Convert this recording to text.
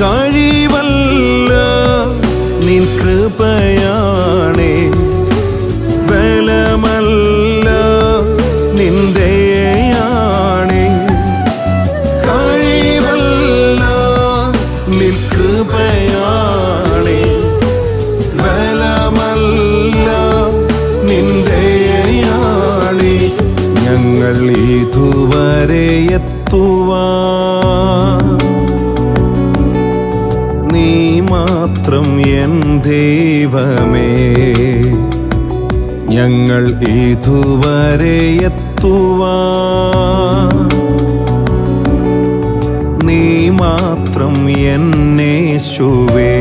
കഴിവല്ല. നിൻ കൃപയാണേ ബലമല്ല. നിന്ദയാണേ കഴിവല്ല. നിൻ കൃപയാണേ ബലമല്ല. നിന്ദയാണേ ഞങ്ങൾ ഇതുവരെ എത്തുവാ മാത്രം എൻ ദൈവമേ. ഞങ്ങൾ ഇതുവരെ എത്തുവാ. നീ മാത്രം എന്നേശുവേ